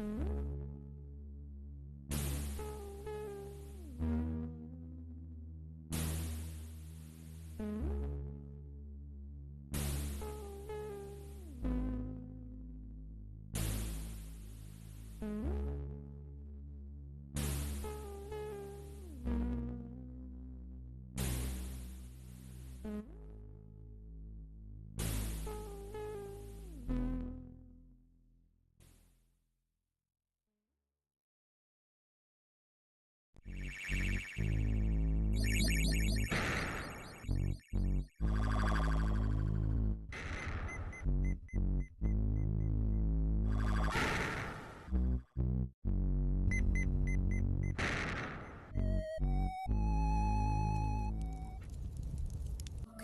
Mm-hmm.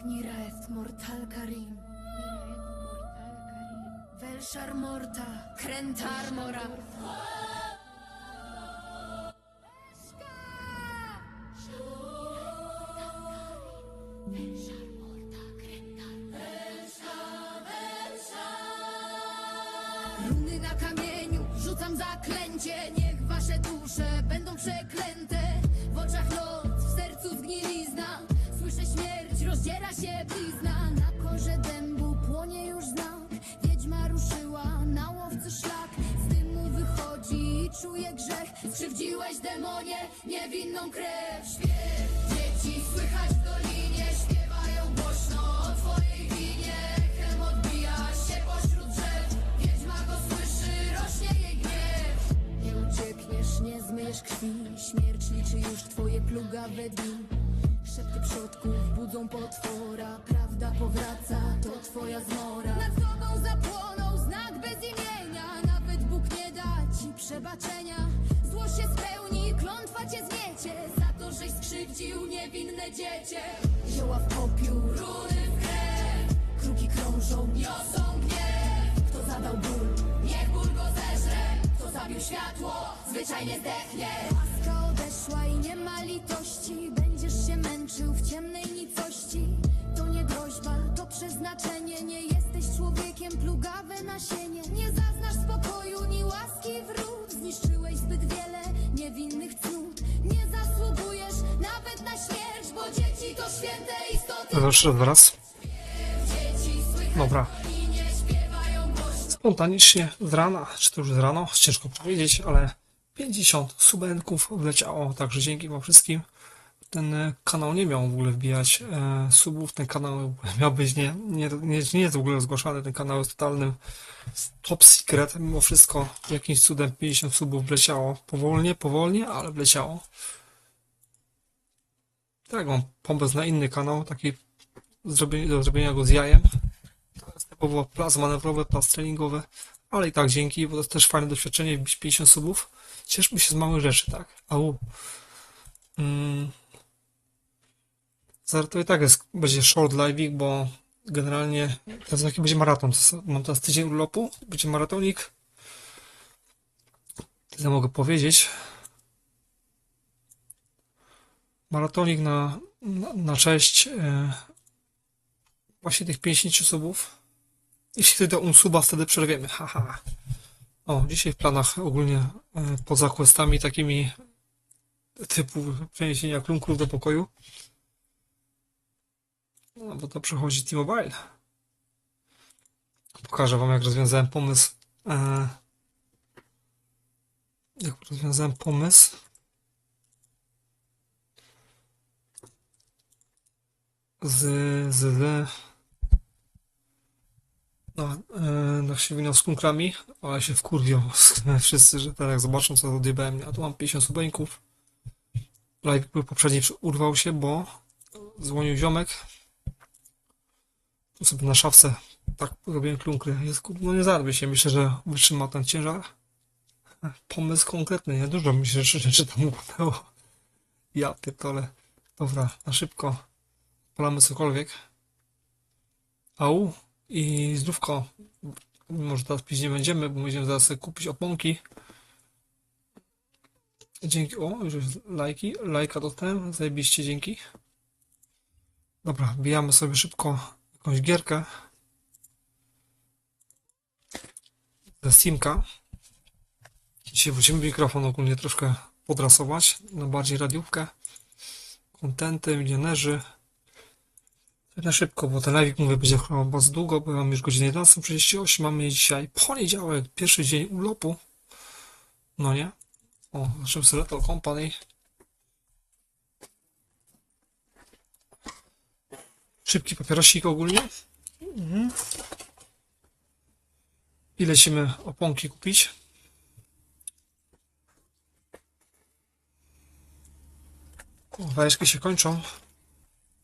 Karim. Mortal Karim Velshar Morta. Krentar Mora. Krew Śpiew. Dzieci słychać w dolinie Śpiewają głośno o twojej winie. Echem odbija się pośród drzew. Wiedźma go słyszy, rośnie jej gniew. Nie uciekniesz, nie zmyjesz krwi. Śmierć liczy już twoje plugawe dni. Szepty przodków budzą potwora. Prawda powraca, to twoja zmora. Nad tobą zapłonął znak bez imienia. Nawet Bóg nie da ci przebaczenia Się spełni, klątwa cię zmiecie. Za to, żeś skrzywdził niewinne dziecię Zioła w popiół, runy w krew Kruki krążą, niosą gniew Kto zadał ból, niech ból go zeżre. Kto zabił światło, zwyczajnie zdechnie. Łaska odeszła i nie ma litości. Będziesz się męczył w ciemnej nicości. To nie groźba, to przeznaczenie. Nie jesteś człowiekiem, plugawe nasienie Nie Dzieci słychać Dobra. Spontanicznie z rana, czy to już z rano, ciężko powiedzieć, ale 50 subenków wleciało, także dzięki wam wszystkim. Ten e, kanał nie miał w ogóle wbijać e, subów, ten kanał miał być nie, nie, nie, nie jest w ogóle zgłaszany, ten kanał jest totalnym top secret, mimo wszystko jakimś cudem 50 subów wleciało, powolnie, powolnie, ale wleciało. Tak, mam pomysł na inny kanał, taki do zrobienia go z jajem. Typowo plac manewrowy, plac treningowy, ale i tak dzięki, bo to jest też fajne doświadczenie, wbić 50 subów. Cieszmy się z małych rzeczy, tak? Au. Mm. To i tak jest, będzie short live, bo generalnie to jest taki będzie maraton. Mam teraz tydzień urlopu, będzie maratonik. Tyle mogę powiedzieć. Maratonik na, na, na cześć e, właśnie tych 50 subów. Jeśli wtedy unsuba, wtedy przerwiemy. Haha. O, dzisiaj w planach ogólnie e, poza questami takimi typu przeniesienia klunków do pokoju. No, bo to przechodzi T-Mobile. Pokażę wam, jak rozwiązałem pomysł. E, jak rozwiązałem pomysł. Z, z, z no, e, na siebie z kunkrami, ale się wkurwią wszyscy, że teraz zobaczą, co odjebałem. Ja tu mam 50 subeńków. Live poprzedni urwał się, bo dzwonił ziomek. Tu sobie na szafce tak robiłem klunkry. Jest, no nie zarwie się, myślę, że wytrzyma ten ciężar. Pomysł konkretny, nie? Dużo mi się rzeczy, tam układało. Ja pierdolę. Dobra, na szybko. Polamy cokolwiek. Au. I zdrówko. Może teraz pić nie będziemy, bo będziemy zaraz kupić oponki. Dzięki, o, już lajki, lajka dostałem, zajebiście, dzięki. Dobra, wbijamy sobie szybko jakąś gierkę. Ze Steamka. Dzisiaj wrócimy mikrofon ogólnie troszkę podrasować, na bardziej radiówkę. Kontenty, milionerzy. Na szybko, bo ten live mówię będzie chyba bardzo długo, bo mam już godzinę 11.38, mamy dzisiaj poniedziałek, pierwszy dzień urlopu. No nie? O, sobie Lethal Company. Szybki papierosik ogólnie. Mhm. I lecimy oponki kupić. O, Wajeszki się kończą.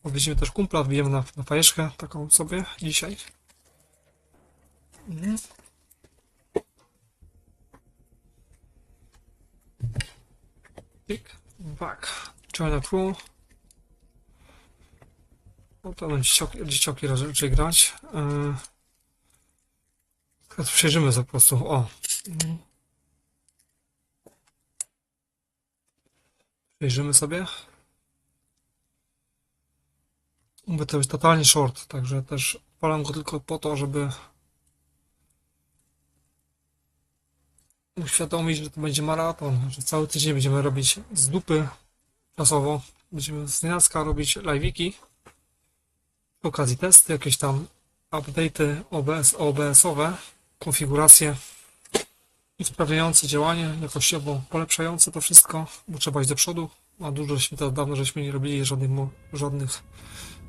Odwiedzimy też kumpla, wbijemy na, na fajeszkę taką sobie dzisiaj. Mhm. Tyk, back. China Crew. No to będą dzieciaki, dzieciaki raczej grać. Yy. Teraz przejrzymy za po prostu. O. Mhm. Przejrzymy sobie. Mówię, to jest totalnie short, także też palam go tylko po to, żeby uświadomić, że to będzie maraton, że cały tydzień będziemy robić z dupy czasowo. Będziemy z nienacka robić live'iki, przy okazji testy, jakieś tam update'y OBS, OBS-owe, konfiguracje usprawniające działanie, jakościowo polepszające to wszystko, bo trzeba iść do przodu, a dużo żeśmy dawno żeśmy nie robili żadnych, żadnych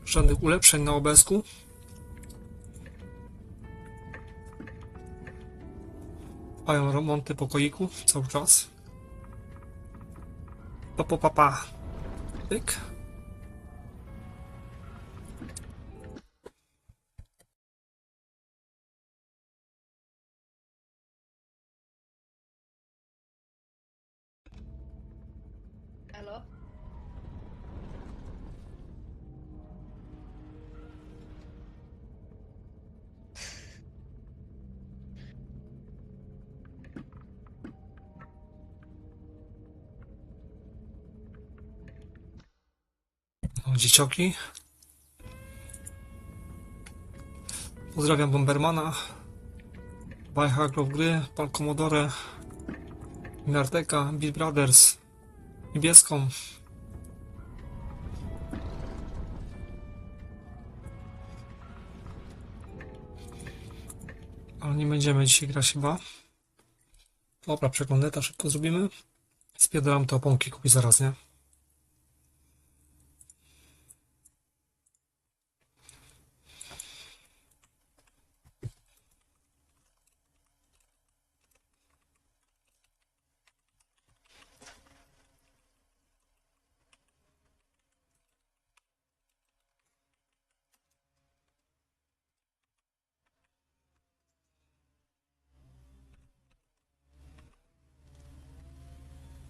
żadnych ulepszeń na obesku. Trwają remonty pokoiku cały czas. Pa, pa, pa, pa. Tyk. Elo? O, dziecioki. Pozdrawiam Bombermana. Bajhagro w gry, Pan Commodore, Narteka, Beat Brothers, Niebieską. Ale nie będziemy dzisiaj grać chyba. Dobra, przeglądeta szybko zrobimy. Spiedoram te oponki kupić zaraz, nie?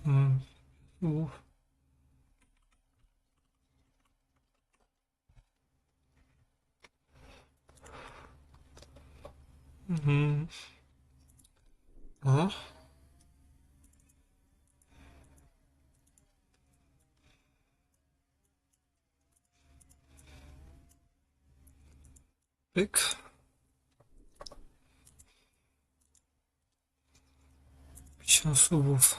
Mm. U. Mhm. O. Pyk. Pięćdziesiąt subów.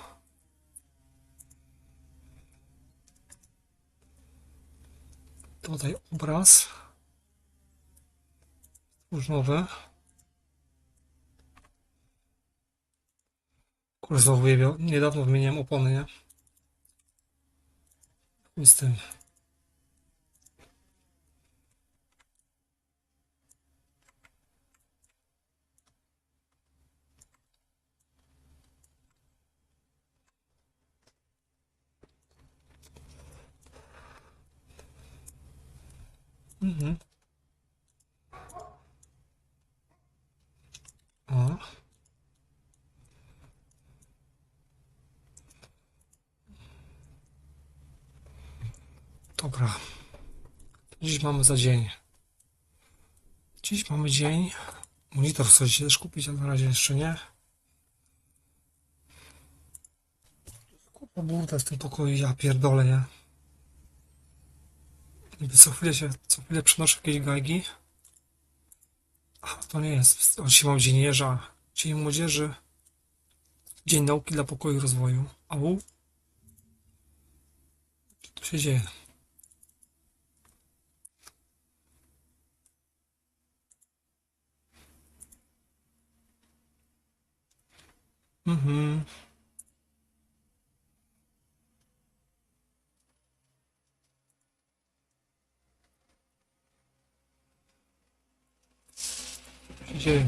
Tutaj obraz. Stwórz. Курзор выявил недавно в мене уповнення. Містим. Mm-hmm. Dobra. Dziś mamy za dzień. Dziś mamy dzień Monitor chcecie też kupić, ale na razie jeszcze nie. Kupa burda w tym pokoju, ja pierdolę, nie? Niby co chwilę się, co chwilę przenoszę jakieś gajgi. A, to nie jest. Dzisiaj mam Dzień Jeża, Dzień Młodzieży, Dzień Nauki dla Pokoju i Rozwoju. Au? Co tu się dzieje? Mhm. Co się?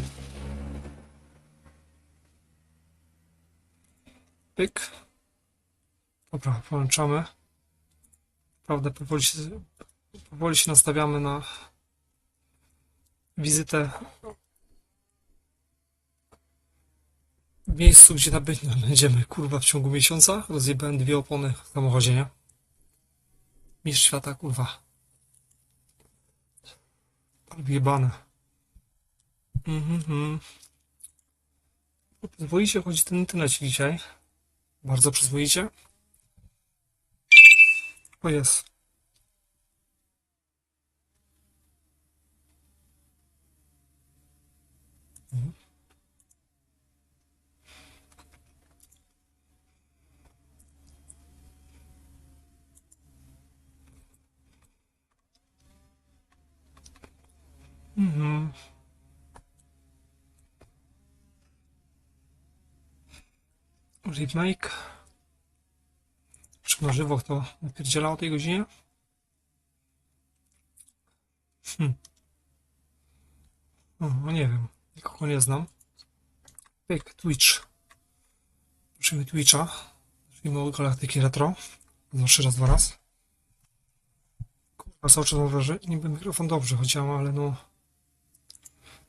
Pyk. Dobra, połączamy. Prawda, powoli się, powoli się nastawiamy na wizytę w miejscu, gdzie na będziemy, kurwa, w ciągu miesiąca. Rozjebałem dwie opony w samochodzie, nie? Mistrz świata, kurwa. Jebane. Mhm, mhm. Przyzwoicie chodzi ten internet dzisiaj. Bardzo przyzwoicie. O jest. Mhm. Remake. Czy na żywo to napierdziela o tej godzinie? Hm. No nie wiem. Nikogo nie znam. Pyk, Twitch. Zobaczymy Twitcha. Zacznijmy od Galaktyki Retro. Zawsze raz, dwa raz. Kurwa, cały czas mam wrażenie, niby mikrofon dobrze chodział, ale no...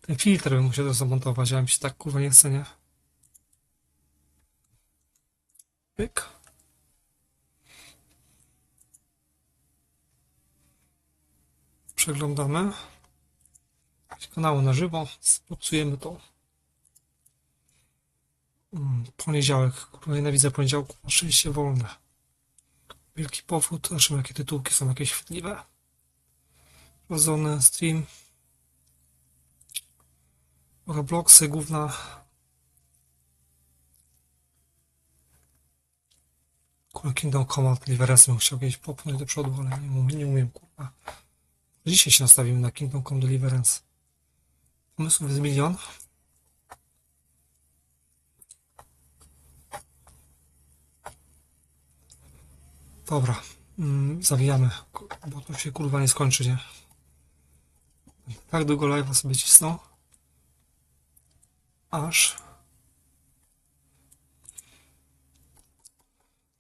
Ten filtr bym musiał zamontować, a mi się tak kurwa nie chce, nie? Pyk. Przeglądamy. Kanały na żywo. Popsujemy to. Mm, Poniedziałek. Kurwa, nienawidzę poniedziałku. Na szczęście wolne. Wielki powód. Zobaczymy, jakie tytułki są jakieś chwytliwe. Prowadzony stream. Robloxy, główna Kurwa, Kingdom Come Deliverance bym chciał kiedyś popchnąć do przodu, ale nie, umiem- nie umiem, kurwa. Dzisiaj się nastawimy na Kingdom Come Deliverance. Pomysłów jest milion. Dobra, mm, zawijamy, bo to się kurwa nie skończy, nie? Tak długo live'a sobie cisnął. Aż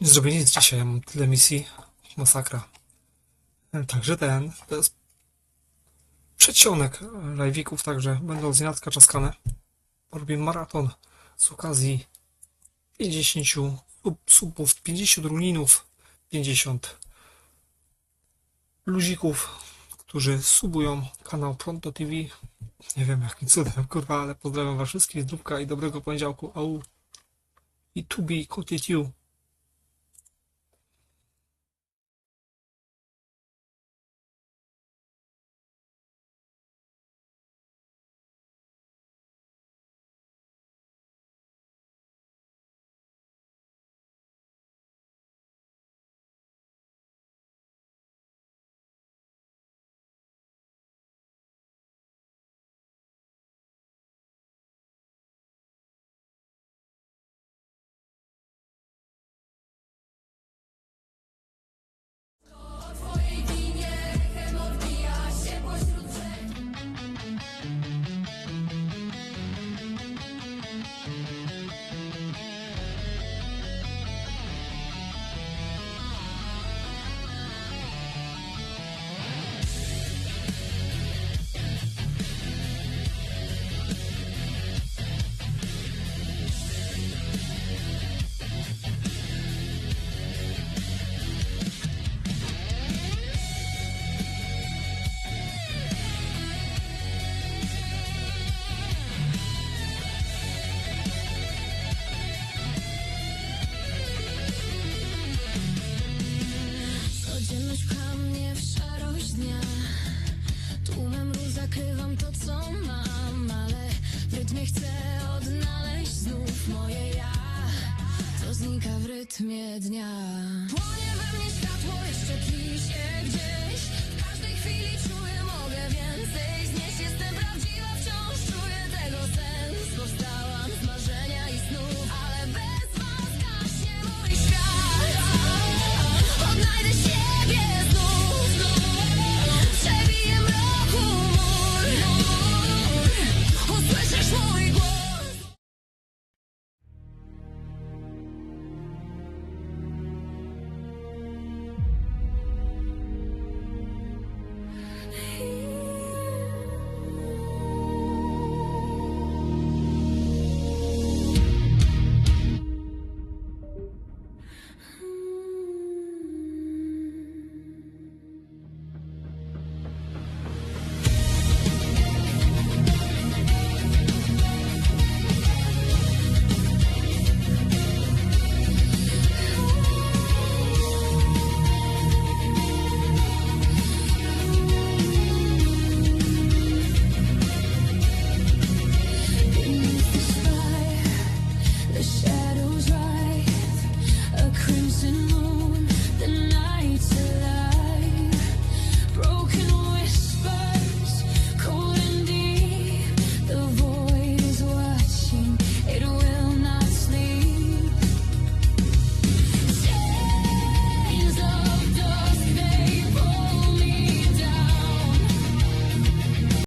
Nie zrobię nic dzisiaj, mam tyle misji. Masakra. Także ten, to jest przedsionek live'ików, także będą zniadka czaskane. Robię maraton z okazji 50 sub, subów, 50 rulinów, 50 luzików, którzy subują kanał Pronto TV. Nie wiem jakim cudem, kurwa, ale pozdrawiam was wszystkich, zdrówka i dobrego poniedziałku. Au. I to be.